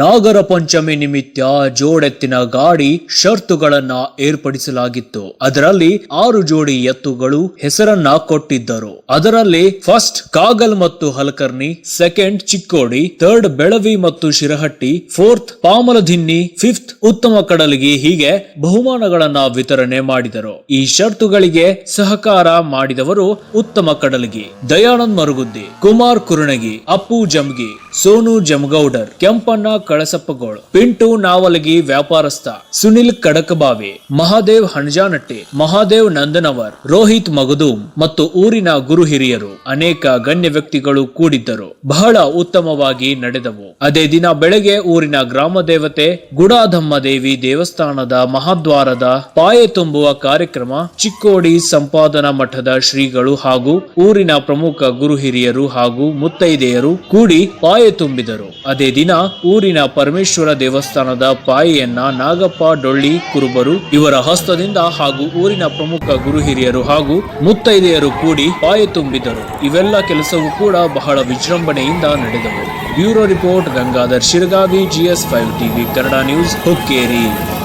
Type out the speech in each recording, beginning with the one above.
ನಾಗರ ಪಂಚಮಿ ನಿಮಿತ್ತ ಜೋಡೆತ್ತಿನ ಗಾಡಿ ಷರತ್ತುಗಳನ್ನ ಏರ್ಪಡಿಸಲಾಗಿತ್ತು. ಅದರಲ್ಲಿ ಆರು ಜೋಡಿ ಎತ್ತುಗಳು ಹೆಸರನ್ನ ಕೊಟ್ಟಿದ್ದರು. ಅದರಲ್ಲಿ ಫಸ್ಟ್ ಕಾಗಲ್ ಮತ್ತು ಹಲಕರ್ಣಿ, ಸೆಕೆಂಡ್ ಚಿಕ್ಕೋಡಿ, ಥರ್ಡ್ ಬೆಳವಿ ಮತ್ತು ಶಿರಹಟ್ಟಿ, ಫೋರ್ತ್ ಪಾಮಲಧಿನ್ನಿ, ಫಿಫ್ತ್ ಉತ್ತಮ ಕಡಲಿಗೆ ಹೀಗೆ ಬಹುಮಾನಗಳನ್ನ ವಿತರಣೆ ಮಾಡಿದರು. ಈ ಷರತ್ತುಗಳಿಗೆ ಸಹಕಾರ ಮಾಡಿದವರು ಉತ್ತಮ ಕಡಲಿಗೆ ದಯಾನಂದ್ ಮರುಗುದ್ದಿ, ಕುಮಾರ್ ಕುರುಣಗಿ, ಅಪ್ಪು ಜಮ್ಗಿ, ಸೋನು ಜಮಗೌಡರ್, ಕೆಂಪಣ್ಣ ಕಳಸಪ್ಪಗೋಳ್. ಪಿಂಟು ನಾವಲಗಿ ವ್ಯಾಪಾರಸ್ಥ ಸುನಿಲ್ ಕಡಕಬಾವಿ, ಮಹಾದೇವ್ ಹಣಜಾನಟ್ಟಿ, ಮಹಾದೇವ್ ನಂದನವರ್, ರೋಹಿತ್ ಮಗದೂಮ್ ಮತ್ತು ಊರಿನ ಗುರು ಹಿರಿಯರು ಅನೇಕ ಗಣ್ಯ ವ್ಯಕ್ತಿಗಳು ಕೂಡಿದ್ದರು. ಬಹಳ ಉತ್ತಮವಾಗಿ ನಡೆದವು. ಅದೇ ದಿನ ಬೆಳಗ್ಗೆ ಊರಿನ ಗ್ರಾಮ ದೇವತೆ ಗುಡಾಧಮ್ಮ ದೇವಿ ದೇವಸ್ಥಾನದ ಮಹಾದ್ವಾರದ ಪಾಯೆ ತುಂಬುವ ಕಾರ್ಯಕ್ರಮ ಚಿಕ್ಕೋಡಿ ಸಂಪಾದನಾ ಮಠದ ಶ್ರೀಗಳು ಹಾಗೂ ಊರಿನ ಪ್ರಮುಖ ಗುರು ಹಿರಿಯರು ಹಾಗೂ ಮುತ್ತೈದೆಯರು ಕೂಡಿ ಪಾಯೆ ತುಂಬಿದರು. ಅದೇ ದಿನ ಊರಿನ ಪರಮೇಶ್ವರ ದೇವಸ್ಥಾನದ ಪಾಯಿಯನ್ನ ನಾಗಪ್ಪ, ಡೊಳ್ಳಿ, ಕುರುಬರು ಇವರ ಹಸ್ತದಿಂದ ಹಾಗೂ ಊರಿನ ಪ್ರಮುಖ ಗುರು ಹಿರಿಯರು ಹಾಗೂ ಮುತ್ತೈದೆಯರು ಕೂಡಿ ಪಾಯೆ ತುಂಬಿದರು. ಇವೆಲ್ಲ ಕೆಲಸವೂ ಕೂಡ ಬಹಳ ವಿಜೃಂಭಣೆಯಿಂದ ನಡೆದವು. Bureau report Gangadhar Shiragavi, GS five TV, Kannada news, Hukkeri.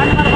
Saan naman